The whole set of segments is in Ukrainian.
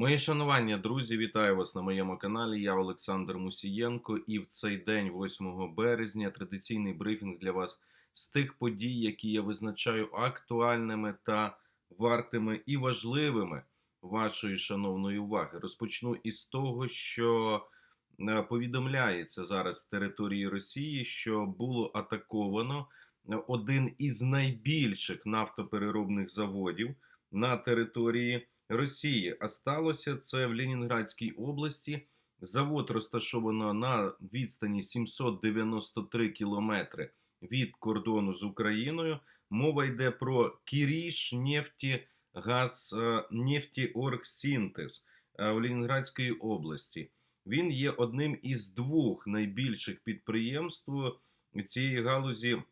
Моє шанування, друзі, вітаю вас на моєму каналі. Я Олександр Мусієнко, і в цей день, 8 березня, традиційний брифінг для вас з тих подій, які я визначаю актуальними та вартими і важливими вашої шановної уваги. Розпочну із того, що е, повідомляється зараз з території Росії, що було атаковано е, один із найбільших нафтопереробних заводів на території. Росії. А сталося це в Ленінградській області. Завод розташовано на відстані 793 кілометри від кордону з Україною. Мова йде про Кіріш нефті газ е, нефтіоргсінтез е, в Ленінградській області. Він є одним із двох найбільших підприємств цієї галузі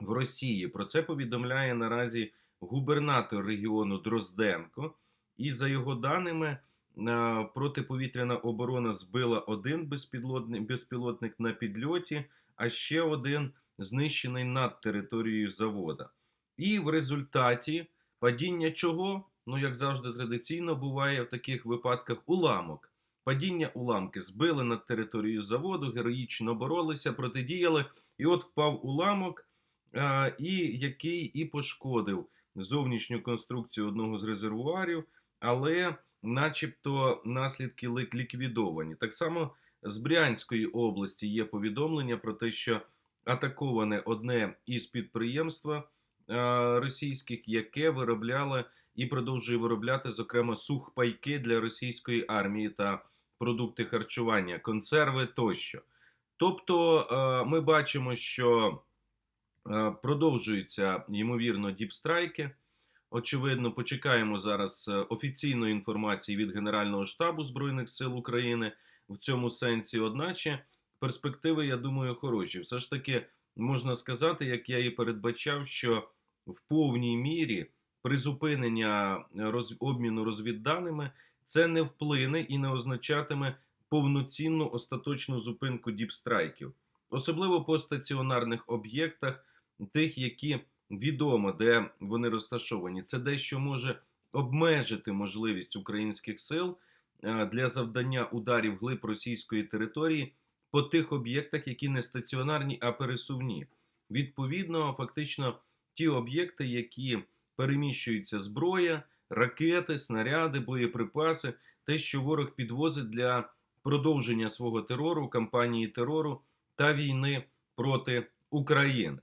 в Росії. Про це повідомляє наразі губернатор регіону Дрозденко. І за його даними, е, протиповітряна оборона збила один безпілотник, на підльоті, а ще один знищений над територією завода. І в результаті падіння чого, ну як завжди традиційно буває в таких випадках, уламок. Падіння уламки збили над територією заводу, героїчно боролися, протидіяли, і от впав уламок, е, і який і пошкодив зовнішню конструкцію одного з резервуарів але, начебто, наслідки ліквідовані. Так само з Брянської області є повідомлення про те, що атаковане одне із підприємств російських, яке виробляло і продовжує виробляти, зокрема, сухпайки для російської армії та продукти харчування, консерви тощо. Тобто, ми бачимо, що продовжуються ймовірно діпстрайки. Очевидно, почекаємо зараз е, офіційної інформації від Генерального штабу Збройних сил України в цьому сенсі. Одначе перспективи, я думаю, хороші. Все ж таки можна сказати, як я і передбачав, що в повній мірі призупинення роз... обміну розвідданими це не вплине і не означатиме повноцінну остаточну зупинку діпстрайків, особливо по стаціонарних об'єктах, тих, які відомо, де вони розташовані. Це дещо може обмежити можливість українських сил е, для завдання ударів глиб російської території по тих об'єктах, які не стаціонарні, а пересувні. Відповідно, фактично, ті об'єкти, які переміщуються зброя, ракети, снаряди, боєприпаси, те, що ворог підвозить для продовження свого терору, кампанії терору та війни проти України.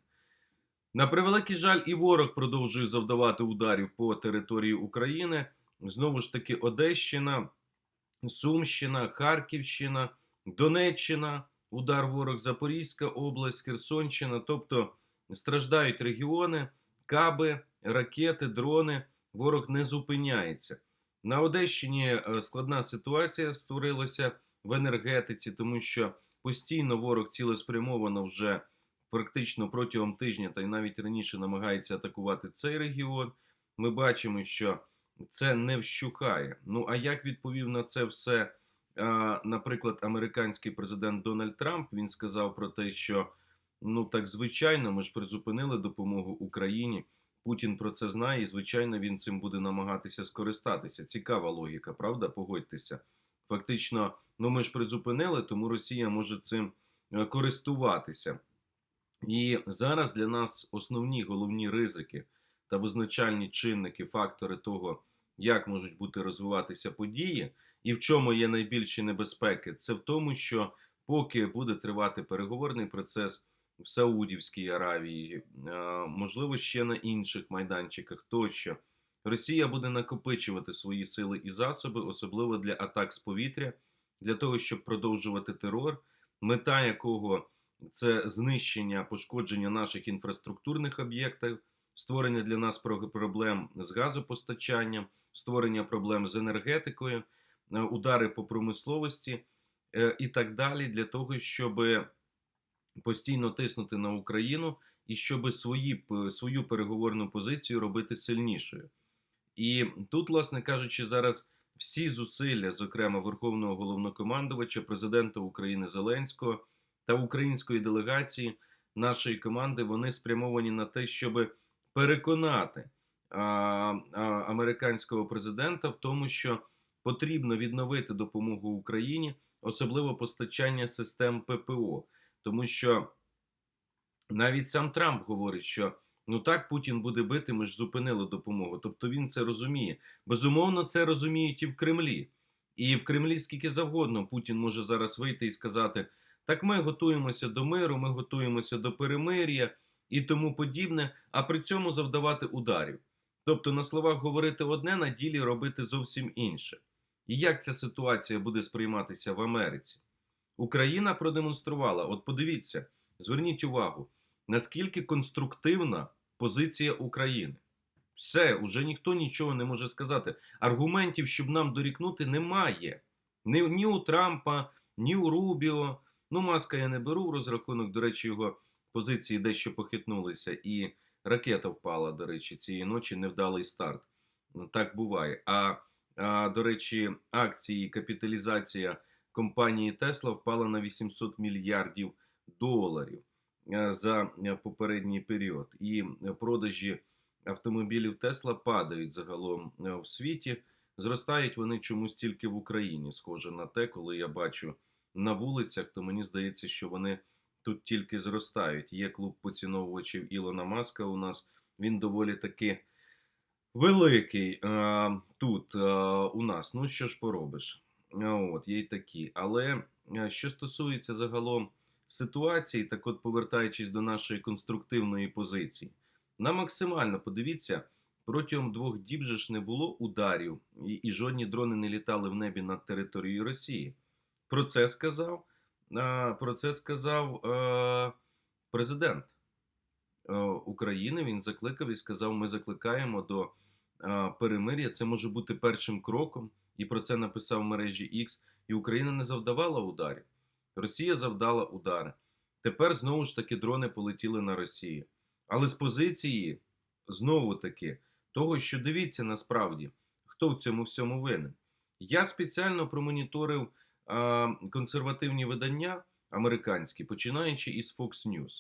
На превеликий жаль, і ворог продовжує завдавати ударів по території України. Знову ж таки, Одещина, Сумщина, Харківщина, Донеччина, удар ворог Запорізька область, Херсонщина. Тобто страждають регіони, каби, ракети, дрони. Ворог не зупиняється. На Одещині е, складна ситуація створилася в енергетиці, тому що постійно ворог цілеспрямовано вже практично протягом тижня, та й навіть раніше намагається атакувати цей регіон. Ми бачимо, що це не вщухає. Ну а як відповів на це все, наприклад, американський президент Дональд Трамп він сказав про те, що ну так звичайно, ми ж призупинили допомогу Україні. Путін про це знає, і звичайно, він цим буде намагатися скористатися. Цікава логіка, правда? Погодьтеся. Фактично, ну ми ж призупинили, тому Росія може цим е, користуватися. І зараз для нас основні головні ризики та визначальні чинники, фактори того, як можуть бути розвиватися події, і в чому є найбільші небезпеки, це в тому, що поки буде тривати переговорний процес в Саудівській Аравії, можливо, ще на інших майданчиках, тощо Росія буде накопичувати свої сили і засоби, особливо для атак з повітря, для того, щоб продовжувати терор, мета якого це знищення пошкодження наших інфраструктурних об'єктів, створення для нас проблем з газопостачанням, створення проблем з енергетикою, е, удари по промисловості е, і так далі, для того, щоб постійно тиснути на Україну і щоб свої, свою переговорну позицію робити сильнішою. І тут, власне кажучи, зараз всі зусилля, зокрема Верховного головнокомандувача, президента України Зеленського та української делегації нашої команди вони спрямовані на те, щоб переконати а, а, американського президента в тому, що потрібно відновити допомогу Україні, особливо постачання систем ППО, тому що навіть сам Трамп говорить, що ну так Путін буде бити, ми ж зупинили допомогу. Тобто він це розуміє. Безумовно, це розуміють і в Кремлі. І в Кремлі скільки завгодно Путін може зараз вийти і сказати: так ми готуємося до миру, ми готуємося до перемир'я і тому подібне, а при цьому завдавати ударів. Тобто на словах говорити одне, на ділі робити зовсім інше. І як ця ситуація буде сприйматися в Америці? Україна продемонструвала, от подивіться, зверніть увагу, наскільки конструктивна позиція України. Все, уже ніхто нічого не може сказати. Аргументів, щоб нам дорікнути, немає. Ні, ні у Трампа, ні у Рубіо. Ну, маска я не беру в розрахунок. До речі, його позиції дещо похитнулися, і ракета впала, до речі, цієї ночі невдалий старт. Так буває. А, а до речі, акції, капіталізація компанії Тесла впала на 800 мільярдів доларів е, за попередній період. І продажі автомобілів Тесла падають загалом е, в світі. Зростають вони чомусь тільки в Україні. Схоже на те, коли я бачу на вулицях, то мені здається, що вони тут тільки зростають. Є клуб поціновувачів Ілона Маска у нас. Він доволі таки великий е, тут е, у нас. Ну що ж поробиш? Е, От, є й такі. Але що стосується загалом ситуації, так от повертаючись до нашої конструктивної позиції, на максимально подивіться, протягом двох діб же ж не було ударів, і, і жодні дрони не літали в небі над територією Росії. Про це сказав, е, про це сказав е, президент е, України. Він закликав і сказав: ми закликаємо до перемир'я. Це може бути першим кроком. І про це написав в мережі X. І Україна не завдавала ударів. Росія завдала удари. Тепер знову ж таки дрони полетіли на Росію. Але з позиції знову таки того, що дивіться насправді, хто в цьому всьому винен. Я спеціально промоніторив консервативні видання американські, починаючи із Fox News.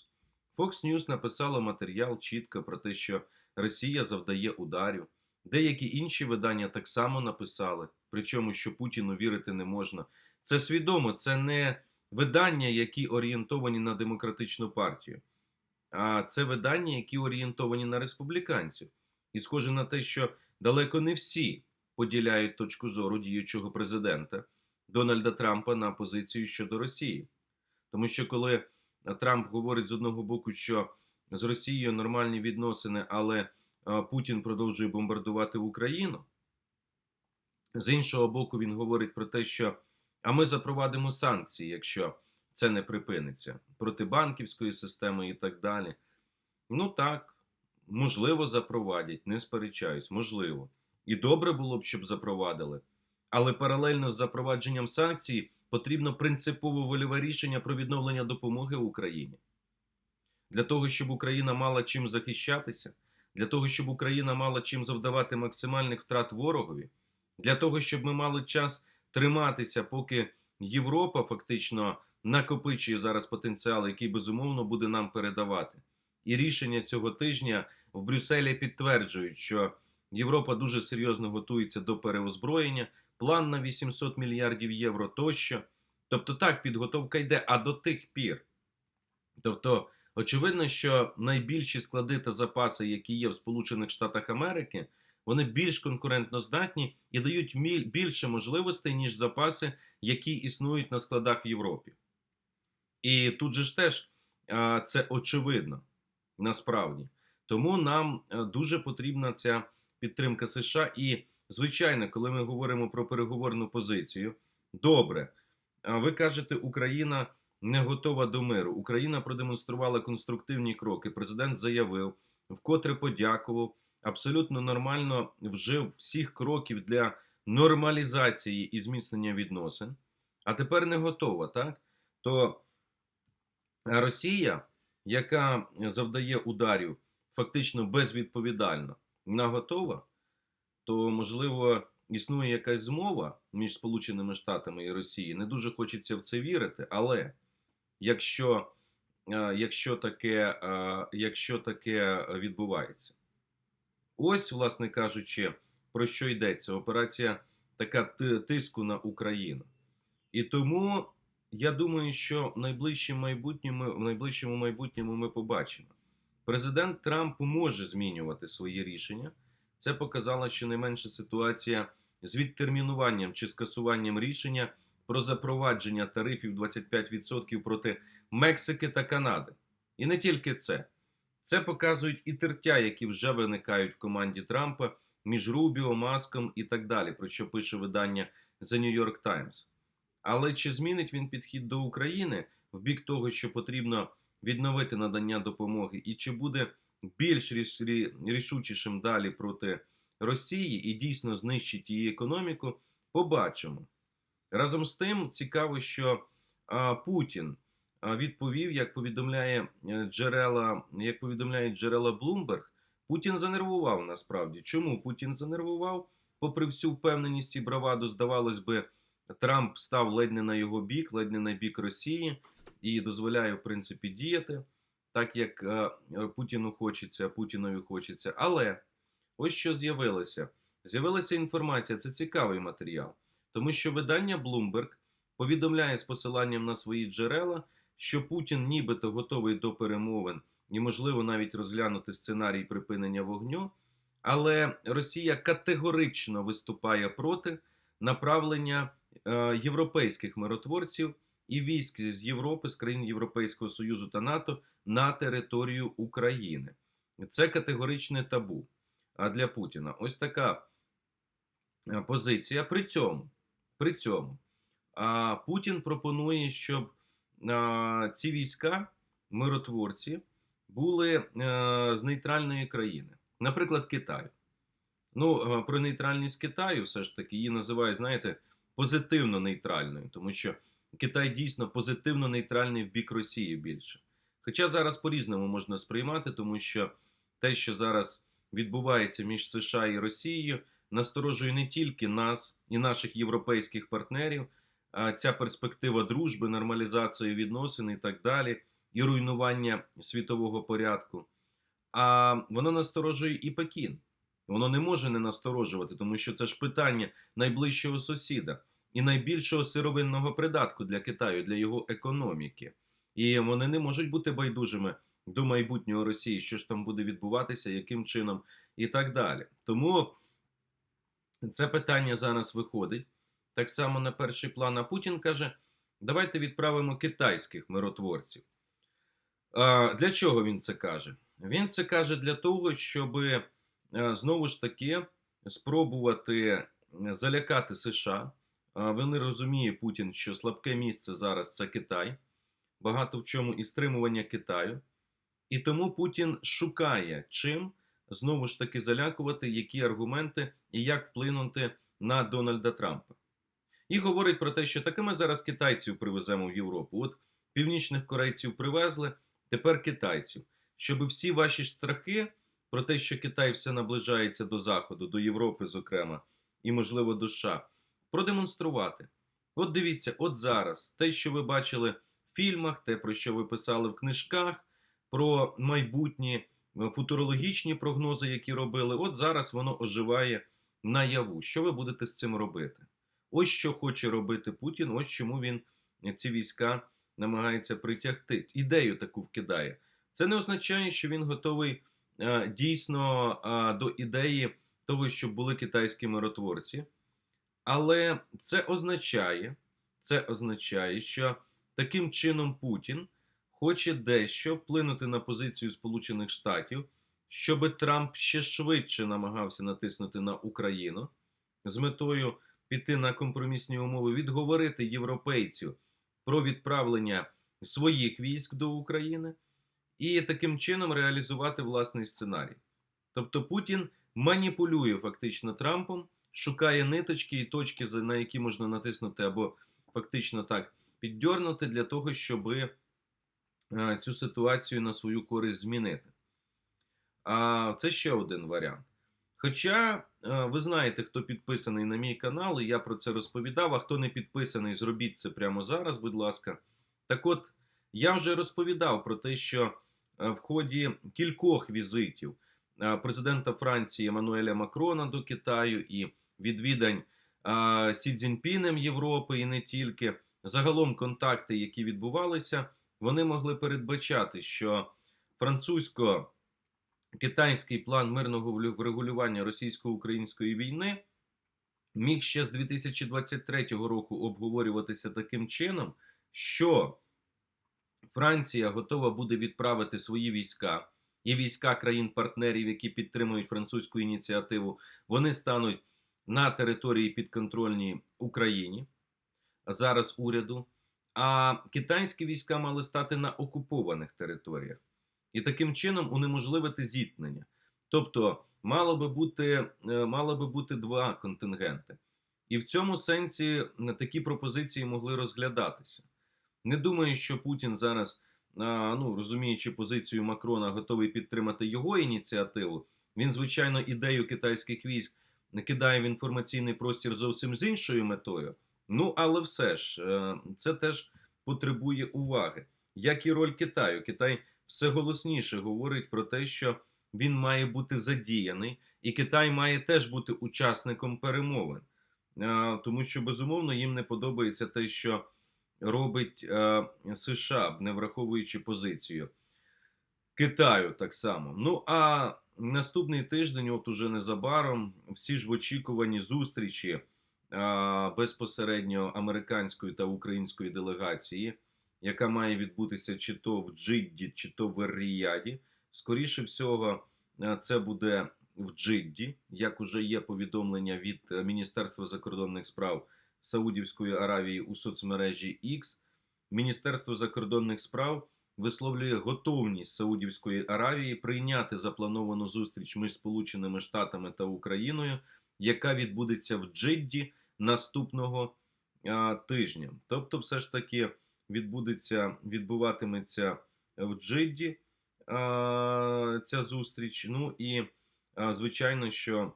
Fox News написала матеріал чітко про те, що Росія завдає ударів. Деякі інші видання так само написали, причому що Путіну вірити не можна. Це свідомо, це не видання, які орієнтовані на демократичну партію, а це видання, які орієнтовані на республіканців. І схоже на те, що далеко не всі поділяють точку зору діючого президента Дональда Трампа на позицію щодо Росії. Тому що коли Трамп говорить з одного боку, що з Росією нормальні відносини, але Путін продовжує бомбардувати Україну. З іншого боку, він говорить про те, що а ми запровадимо санкції, якщо це не припиниться, проти банківської системи і так далі. Ну так, можливо, запровадять, не сперечаюсь, можливо. І добре було б, щоб запровадили. Але паралельно з запровадженням санкцій потрібно принципово вольове рішення про відновлення допомоги Україні. Для того, щоб Україна мала чим захищатися, для того, щоб Україна мала чим завдавати максимальних втрат ворогові, для того, щоб ми мали час триматися, поки Європа фактично накопичує зараз потенціал, який безумовно буде нам передавати. І рішення цього тижня в Брюсселі підтверджують, що Європа дуже серйозно готується до переозброєння, план на 800 мільярдів євро тощо. Тобто так, підготовка йде, а до тих пір. Тобто, очевидно, що найбільші склади та запаси, які є в Сполучених Штатах Америки, вони більш конкурентно здатні і дають більше можливостей, ніж запаси, які існують на складах в Європі. І тут же ж теж це очевидно насправді. Тому нам е, дуже потрібна ця підтримка США. І, звичайно, коли ми говоримо про переговорну позицію, добре, ви кажете, Україна не готова до миру. Україна продемонструвала конструктивні кроки. Президент заявив, вкотре подякував, абсолютно нормально вжив всіх кроків для нормалізації і зміцнення відносин. А тепер не готова, так? То Росія, яка завдає ударів фактично безвідповідально, вона готова, то можливо існує якась змова між Сполученими Штатами і Росією. Не дуже хочеться в це вірити, але якщо, е, якщо, таке, е, якщо таке відбувається, ось, власне кажучи, про що йдеться. Операція така тиску на Україну. І тому я думаю, що в найближчому майбутньому, в найближчому майбутньому ми побачимо. Президент Трамп може змінювати свої рішення. Це показала щонайменше ситуація з відтермінуванням чи скасуванням рішення про запровадження тарифів 25% проти Мексики та Канади. І не тільки це. Це показують і тертя, які вже виникають в команді Трампа між Рубіо, Маском і так далі, про що пише видання The New York Times. Але чи змінить він підхід до України в бік того, що потрібно відновити надання допомоги, і чи буде більш ріш- рішучішим далі проти Росії і дійсно знищить її економіку, побачимо. Разом з тим, цікаво, що Путін відповів, як повідомляє е, джерела, як повідомляє джерела Bloomberg, Путін занервував насправді. Чому Путін занервував? Попри всю впевненість і браваду, здавалось би, Трамп став ледь не на його бік, ледь не на бік Росії і дозволяє, в принципі, діяти так, як е, е, Путіну хочеться, Путінові хочеться. Але ось що з'явилося. З'явилася інформація, це цікавий матеріал, тому що видання Bloomberg повідомляє з посиланням на свої джерела, що Путін нібито готовий до перемовин і, можливо, навіть розглянути сценарій припинення вогню. Але Росія категорично виступає проти направлення е, європейських миротворців і військ з Європи, з країн Європейського Союзу та НАТО на територію України. Це категоричне табу для Путіна. Ось така е, позиція. При цьому, при цьому Путін пропонує, щоб ці війська, миротворці, були е, з нейтральної країни, наприклад, Китаю. Ну, е, про нейтральність Китаю все ж таки її називають, знаєте, позитивно нейтральною, тому що Китай дійсно позитивно нейтральний в бік Росії більше. Хоча зараз по-різному можна сприймати, тому що те, що зараз відбувається між США і Росією, насторожує не тільки нас і наших європейських партнерів, а ця перспектива дружби, нормалізації відносин і так далі, і руйнування світового порядку. А воно насторожує і Пекін. Воно не може не насторожувати, тому що це ж питання найближчого сусіда і найбільшого сировинного придатку для Китаю, для його економіки. І вони не можуть бути байдужими до майбутнього Росії, що ж там буде відбуватися, яким чином і так далі. Тому це питання зараз виходить так само на перший план. А Путін каже: давайте відправимо китайських миротворців. А, Для чого він це каже? Він це каже для того, щоб знову ж таки спробувати залякати США. Він розуміє Путін, що слабке місце зараз це Китай, багато в чому і стримування Китаю. І тому Путін шукає чим знову ж таки залякувати, які аргументи і як вплинути на Дональда Трампа. І говорить про те, що таки ми зараз китайців привеземо в Європу. От північних корейців привезли, тепер китайців. Щоб всі ваші страхи про те, що Китай все наближається до Заходу, до Європи, зокрема, і, можливо, до США, продемонструвати. От дивіться, от зараз те, що ви бачили фільмах, те, про що ви писали в книжках, про майбутні е, футурологічні прогнози, які робили, от зараз воно оживає наяву. Що ви будете з цим робити? Ось що хоче робити Путін, ось чому він ці війська намагається притягти. Ідею таку вкидає. Це не означає, що він готовий е, дійсно е, до ідеї того, щоб були китайські миротворці. Але це означає, це означає, що таким чином Путін хоче дещо вплинути на позицію Сполучених Штатів, щоб Трамп ще швидше намагався натиснути на Україну з метою піти на компромісні умови, відговорити європейців про відправлення своїх військ до України і таким чином реалізувати власний сценарій. Тобто Путін маніпулює фактично Трампом, шукає ниточки і точки, на які можна натиснути або фактично так піддьорнути для того, щоб цю ситуацію на свою користь змінити. А це ще один варіант. Хоча ви знаєте, хто підписаний на мій канал, і я про це розповідав. А хто не підписаний, зробіть це прямо зараз, будь ласка. Так от, я вже розповідав про те, що в ході кількох візитів президента Франції Еммануеля Макрона до Китаю і відвідань Сі Цзіньпінем Європи і не тільки. Загалом контакти, які відбувалися, вони могли передбачати, що французько-китайський план мирного врегулювання російсько-української війни міг ще з 2023 року обговорюватися таким чином, що Франція готова буде відправити свої війська і війська країн-партнерів, які підтримують французьку ініціативу, вони стануть на території підконтрольній Україні зараз уряду. А китайські війська мали стати на окупованих територіях і таким чином унеможливити зіткнення. Тобто, мало би бути, е, мало би бути два контингенти. І в цьому сенсі е, такі пропозиції могли розглядатися. Не думаю, що Путін зараз, ну розуміючи позицію Макрона, готовий підтримати його ініціативу. Він, звичайно, ідею китайських військ кидає в інформаційний простір зовсім з іншою метою. Ну, але все ж, е, це теж потребує уваги. Як і роль Китаю. Китай все голосніше говорить про те, що він має бути задіяний, і Китай має теж бути учасником перемовин, Е, тому що безумовно їм не подобається те, що робить е, США, не враховуючи позицію Китаю так само. Ну а наступний тиждень, от уже незабаром, всі ж в очікуванні зустрічі безпосередньо американської та української делегації, яка має відбутися чи то в Джидді, чи то в Ріяді. Скоріше всього, це буде в Джидді, як уже є повідомлення від Міністерства закордонних справ Саудівської Аравії у соцмережі X. Міністерство закордонних справ висловлює готовність Саудівської Аравії прийняти заплановану зустріч між Сполученими Штатами та Україною, яка відбудеться в Джидді наступного а, тижня. Тобто, все ж таки відбудеться, відбуватиметься в Джидді а, ця зустріч. Ну і а, звичайно, що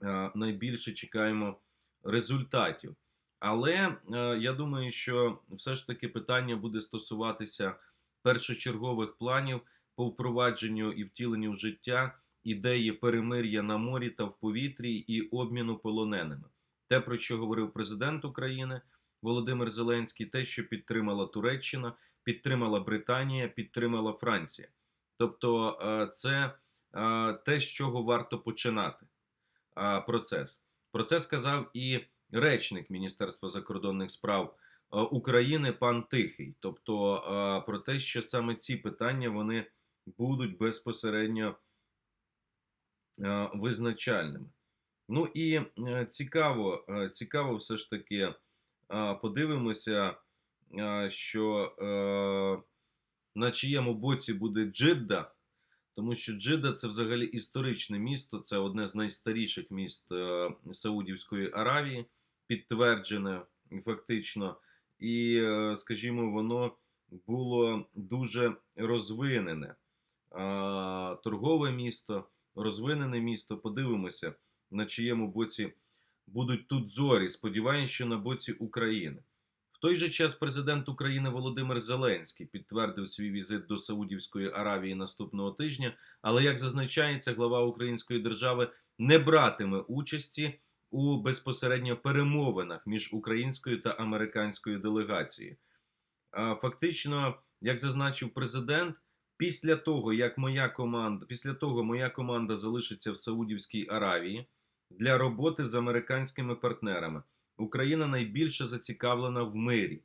а, найбільше чекаємо результатів. Але е, я думаю, що все ж таки питання буде стосуватися першочергових планів по впровадженню і втіленню в життя ідеї перемир'я на морі та в повітрі і обміну полоненими. Те, про що говорив президент України Володимир Зеленський, те, що підтримала Туреччина, підтримала Британія, підтримала Франція. Тобто, е, це е, те, з чого варто починати е, процес. Про це сказав і речник Міністерства закордонних справ України пан Тихий, тобто про те, що саме ці питання вони будуть безпосередньо визначальними. Ну і цікаво, цікаво, все ж таки подивимося, що на чиєму боці буде Джидда, тому що Джидда це взагалі історичне місто, це одне з найстаріших міст Саудівської Аравії підтверджене фактично, і, е, скажімо, воно було дуже розвинене. Торгове місто, розвинене місто. Подивимося, на чиєму боці будуть тут зорі. Сподіваюся, що на боці України. В той же час президент України Володимир Зеленський підтвердив свій візит до Саудівської Аравії наступного тижня. Але як зазначається, глава Української держави не братиме участі у безпосередньо перемовинах між українською та американською делегацією. Фактично, як зазначив президент, після того, як моя команда, після того моя команда залишиться в Саудівській Аравії для роботи з американськими партнерами, Україна найбільше зацікавлена в мирі.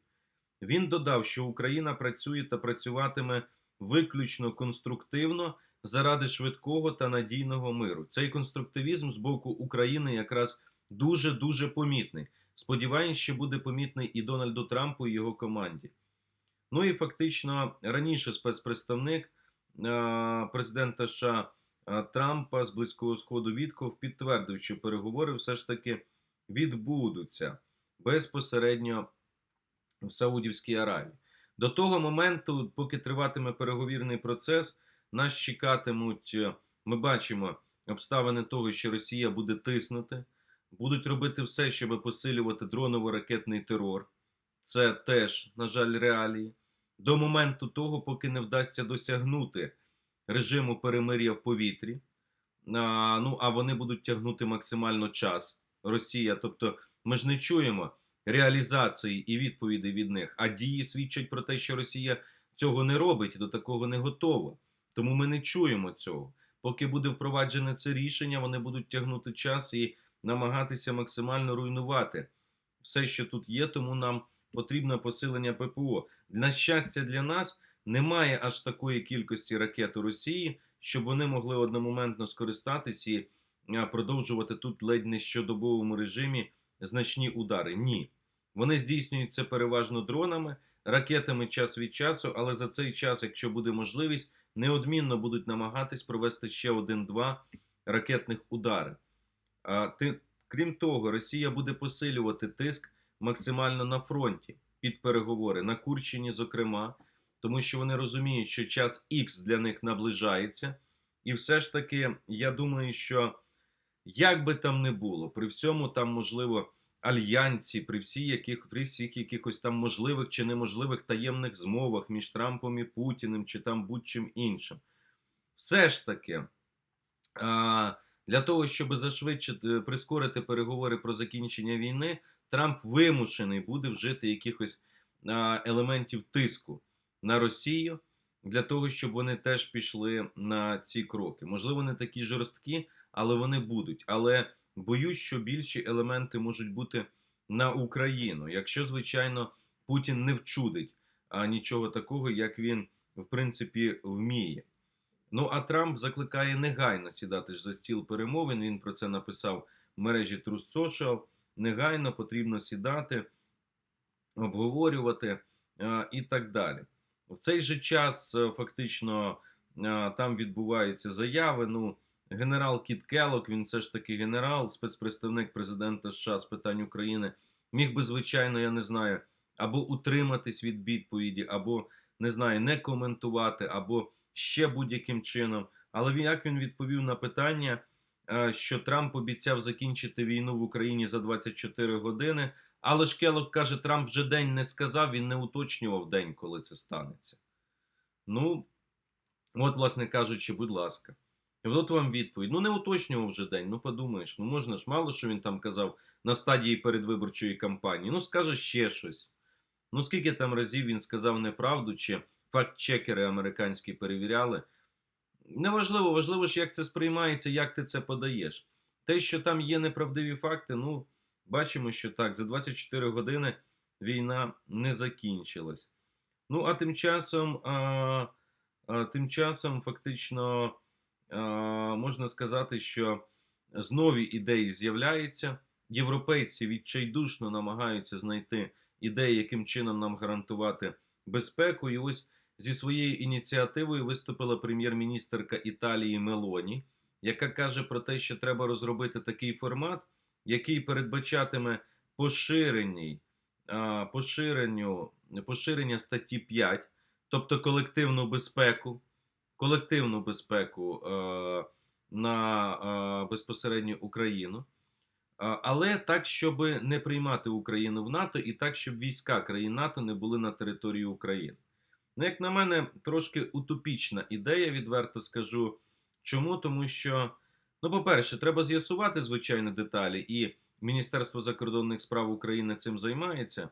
Він додав, що Україна працює та працюватиме виключно конструктивно заради швидкого та надійного миру. Цей конструктивізм з боку України якраз дуже дуже помітний. Сподіваюсь, що буде помітний і Дональду Трампу і його команді. Ну і фактично раніше спецпредставник президента США Трампа з Близького Сходу Вітков підтвердив, що переговори все ж таки відбудуться безпосередньо в Саудівській Аравії. До того моменту, поки триватиме переговірний процес, нас чекатимуть, е, ми бачимо обставини того, що Росія буде тиснути будуть робити все, щоб посилювати дроново-ракетний терор. Це теж, на жаль, реалії. До моменту того, поки не вдасться досягнути режиму перемир'я в повітрі. А, Ну, а вони будуть тягнути максимально час. Росія. Тобто, ми ж не чуємо реалізації і відповіді від них, а дії свідчать про те, що Росія цього не робить і до такого не готова. Тому ми не чуємо цього. Поки буде впроваджене це рішення, вони будуть тягнути час і намагатися максимально руйнувати все, що тут є, тому нам потрібно посилення ППО. На щастя, для нас немає аж такої кількості ракет у Росії, щоб вони могли одномоментно скористатись і продовжувати тут ледь не щодобовому режимі значні удари. Ні. Вони здійснюють це переважно дронами, ракетами час від часу, але за цей час, якщо буде можливість, неодмінно будуть намагатись провести ще один-два ракетних удари. А, ти, крім того, Росія буде посилювати тиск максимально на фронті під переговори на Курщині, зокрема, тому що вони розуміють, що час Х для них наближається, і все ж таки, я думаю, що як би там не було, при всьому там можливо альянсі, при всіх яких при всіх якихось там можливих чи неможливих таємних змовах між Трампом і Путіним, чи там будь-чим іншим, все ж таки. Для того, щоб зашвидшити прискорити переговори про закінчення війни, Трамп вимушений буде вжити якихось елементів тиску на Росію для того, щоб вони теж пішли на ці кроки. Можливо, не такі жорсткі, але вони будуть. Але боюсь, що більші елементи можуть бути на Україну, якщо, звичайно, Путін не вчудить а, нічого такого, як він в принципі вміє. Ну а Трамп закликає негайно сідати ж за стіл перемовин. Він про це написав в мережі Trust Social. Негайно потрібно сідати, обговорювати і так далі. В цей же час фактично там відбуваються заяви. Ну, генерал Кіт Келок, він все ж таки генерал, спецпредставник президента США з питань України, міг би, звичайно, я не знаю, або утриматись від відповіді, або не знаю, не коментувати, або ще будь-яким чином. Але він як він відповів на питання, е, що Трамп обіцяв закінчити війну в Україні за 24 години. Але ж Келок каже, Трамп вже день не сказав, він не уточнював день, коли це станеться. Ну, от, власне кажучи, будь ласка. От вам відповідь. Ну, не уточнював вже день. Ну, подумаєш, ну можна ж мало що він там казав на стадії передвиборчої кампанії. Ну, скаже ще щось. Ну, скільки там разів він сказав неправду, чи факт-чекери американські перевіряли. Неважливо, важливо ж, як це сприймається, як ти це подаєш. Те, що там є неправдиві факти, ну, бачимо, що так, за 24 години війна не закінчилась. Ну, а тим часом, а, а, тим часом, фактично, а, можна сказати, що знові ідеї з'являються. Європейці відчайдушно намагаються знайти ідеї, яким чином нам гарантувати безпеку. І ось зі своєю ініціативою виступила прем'єр-міністерка Італії Мелоні, яка каже про те, що треба розробити такий формат, який передбачатиме поширенню, поширення статті 5, тобто колективну безпеку, колективну безпеку е, на е, безпосередньо Україну. Але так, щоб не приймати Україну в НАТО, і так, щоб війська країн НАТО не були на території України. Ну, як на мене, трошки утопічна ідея, відверто скажу. Чому? Тому що, ну, по-перше, треба з'ясувати звичайно деталі, і Міністерство закордонних справ України цим займається.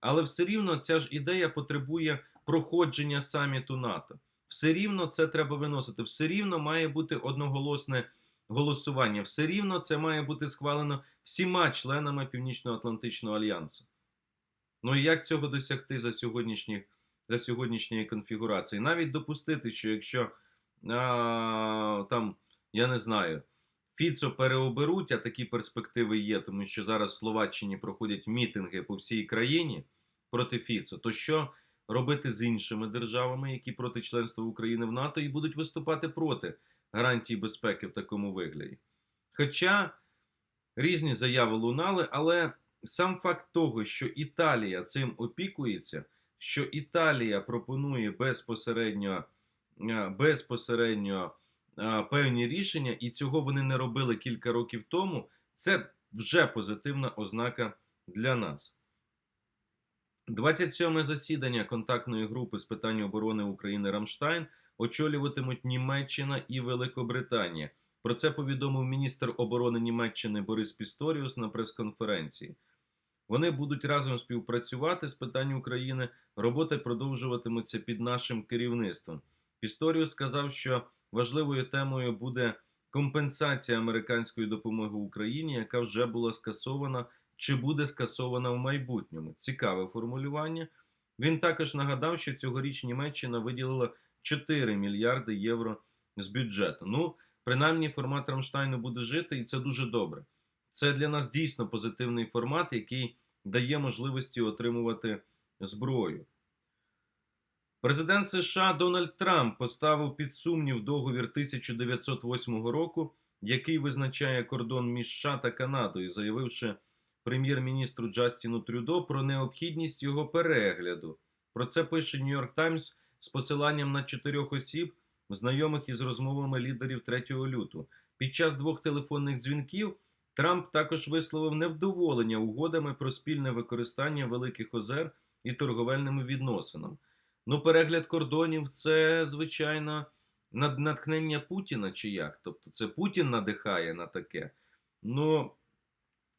Але все рівно ця ж ідея потребує проходження саміту НАТО. Все рівно це треба виносити. Все рівно має бути одноголосне голосування. Все рівно це має бути схвалено всіма членами Північно-Атлантичного альянсу. Ну і як цього досягти за сьогоднішніх, за сьогоднішньої конфігурації? Навіть допустити, що якщо а, там, я не знаю, Фіцо переоберуть, а такі перспективи є, тому що зараз в Словаччині проходять мітинги по всій країні проти Фіцо, то що робити з іншими державами, які проти членства України в НАТО і будуть виступати проти гарантій безпеки в такому вигляді? Хоча різні заяви лунали, але сам факт того, що Італія цим опікується, що Італія пропонує безпосередньо, е, безпосередньо певні рішення, і цього вони не робили кілька років тому, це вже позитивна ознака для нас. 27 засідання контактної групи з питань оборони України Рамштайн очолюватимуть Німеччина і Великобританія. Про це повідомив міністр оборони Німеччини Борис Пісторіус на прес-конференції. Вони будуть разом співпрацювати з питань України. Роботи продовжуватимуться під нашим керівництвом. Пісторіус сказав, що важливою темою буде компенсація американської допомоги Україні, яка вже була скасована чи буде скасована в майбутньому. Цікаве формулювання. Він також нагадав, що цьогоріч Німеччина виділила 4 мільярди євро з бюджету. Ну, принаймні, формат Рамштайну буде жити, і це дуже добре. Це для нас дійсно позитивний формат, який дає можливості отримувати зброю. Президент США Дональд Трамп поставив під сумнів договір 1908 року, який визначає кордон між США та Канадою, заявивши прем'єр-міністру Джастіну Трюдо про необхідність його перегляду. Про це пише Нью-Йорк Таймс з посиланням на чотирьох осіб, знайомих із розмовами лідерів 3 лютого. Під час двох телефонних дзвінків Трамп також висловив невдоволення угодами про спільне використання великих озер і торговельними відносинами. Ну, перегляд кордонів це, звичайно, натхнення Путіна чи як? Тобто це Путін надихає на таке. Ну,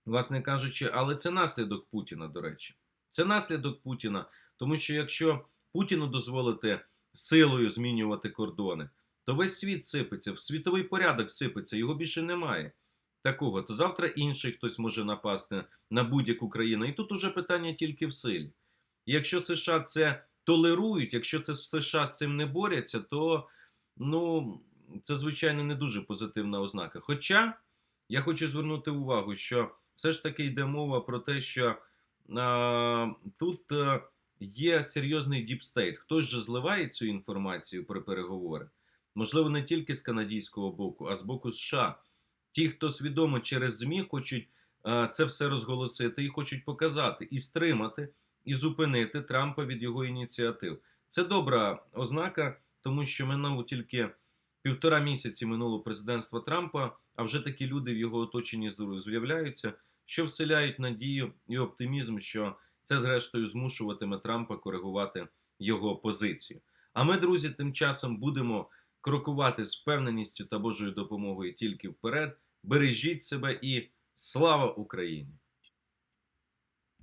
власне кажучи, але це наслідок Путіна, до речі. Це наслідок Путіна, тому що якщо Путіну дозволити силою змінювати кордони, то весь світ сипеться, світовий порядок сипеться, його більше немає. Такого, то завтра інший хтось може напасти на будь-яку країну. І тут уже питання тільки в силі. Якщо США це толерують, якщо це США з цим не борються, то ну, це, звичайно, не дуже позитивна ознака. Хоча я хочу звернути увагу, що все ж таки йде мова про те, що а, тут е, є серйозний діпстейт. Хтось же зливає цю інформацію про переговори. Можливо, не тільки з канадійського боку, а з боку США. Ті, хто свідомо через ЗМІ хочуть е, це все розголосити і хочуть показати, і стримати, і зупинити Трампа від його ініціатив. Це добра ознака, тому що минуло тільки півтора місяці минуло президентства Трампа, а вже такі люди в його оточенні з'яв- з'являються, що вселяють надію і оптимізм, що це зрештою змушуватиме Трампа коригувати його позицію. А ми, друзі, тим часом будемо крокувати з впевненістю та Божою допомогою тільки вперед. Бережіть себе і слава Україні!